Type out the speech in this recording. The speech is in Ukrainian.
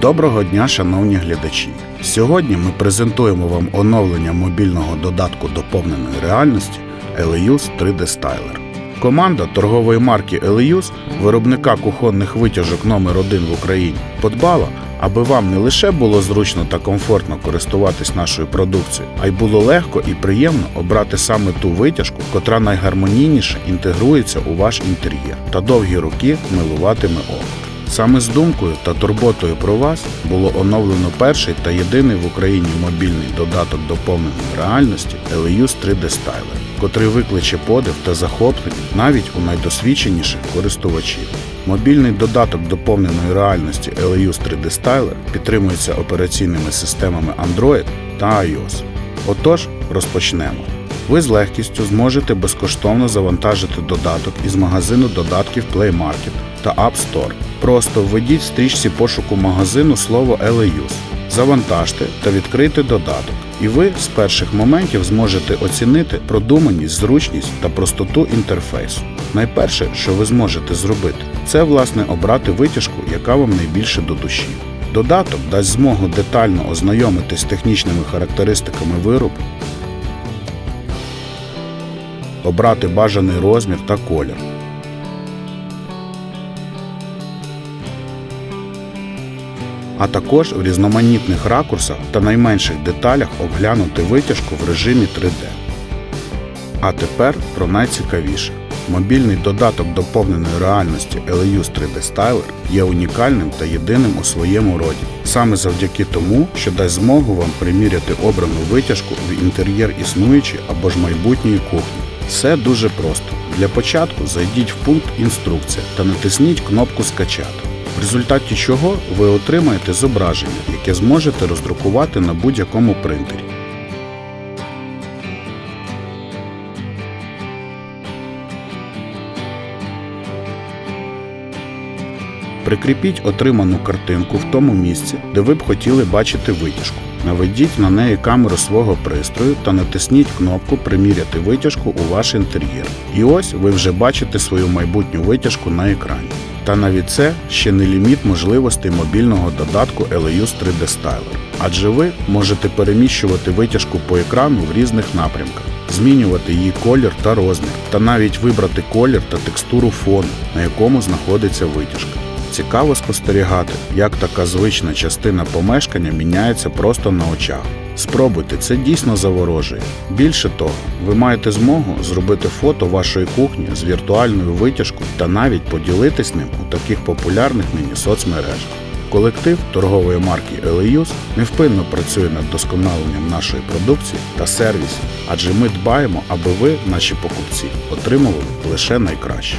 Доброго дня, шановні глядачі! Сьогодні ми презентуємо вам оновлення мобільного додатку доповненої реальності Eleus 3D Styler. Команда торгової марки Eleus, виробника кухонних витяжок номер 1 в Україні, подбала, аби вам не лише було зручно та комфортно користуватись нашою продукцією, а й було легко і приємно обрати саме ту витяжку, котра найгармонійніше інтегрується у ваш інтер'єр та довгі роки милуватиме око. Саме з думкою та турботою про вас було оновлено перший та єдиний в Україні мобільний додаток доповненої реальності Eleus 3D Styler, котрий викличе подив та захоплення навіть у найдосвідченіших користувачів. Мобільний додаток доповненої реальності Eleus 3D Styler підтримується операційними системами Android та iOS. Отож, розпочнемо. Ви з легкістю зможете безкоштовно завантажити додаток із магазину додатків Play Market та App Store. Просто введіть в стрічці пошуку магазину слово Eleus, завантажте та відкрийте додаток, і ви з перших моментів зможете оцінити продуманість, зручність та простоту інтерфейсу. Найперше, що ви зможете зробити, це власне обрати витяжку, яка вам найбільше до душі. Додаток дасть змогу детально ознайомитись з технічними характеристиками виробу, обрати бажаний розмір та колір. А також в різноманітних ракурсах та найменших деталях обглянути витяжку в режимі 3D. А тепер про найцікавіше. Мобільний додаток доповненої реальності Eleus 3D Styler є унікальним та єдиним у своєму роді, саме завдяки тому, що дасть змогу вам приміряти обрану витяжку в інтер'єр існуючої або ж майбутньої кухні. Все дуже просто. Для початку зайдіть в пункт інструкція та натисніть кнопку Скачати, в результаті чого ви отримаєте зображення, яке зможете роздрукувати на будь-якому принтері. Прикріпіть отриману картинку в тому місці, де ви б хотіли бачити витяжку. Наведіть на неї камеру свого пристрою та натисніть кнопку Приміряти витяжку у ваш інтер'єр. І ось ви вже бачите свою майбутню витяжку на екрані. Та навіть це ще не ліміт можливостей мобільного додатку Eleus 3D Styler, адже ви можете переміщувати витяжку по екрану в різних напрямках, змінювати її колір та розмір, та навіть вибрати колір та текстуру фону, на якому знаходиться витяжка. Цікаво спостерігати, як така звична частина помешкання міняється просто на очах. Спробуйте, це дійсно заворожує. Більше того, ви маєте змогу зробити фото вашої кухні з віртуальною витяжкою та навіть поділитись ним у таких популярних нині соцмережах. Колектив торгової марки Eleus невпинно працює над досконаленням нашої продукції та сервісів, адже ми дбаємо, аби ви, наші покупці, отримували лише найкраще.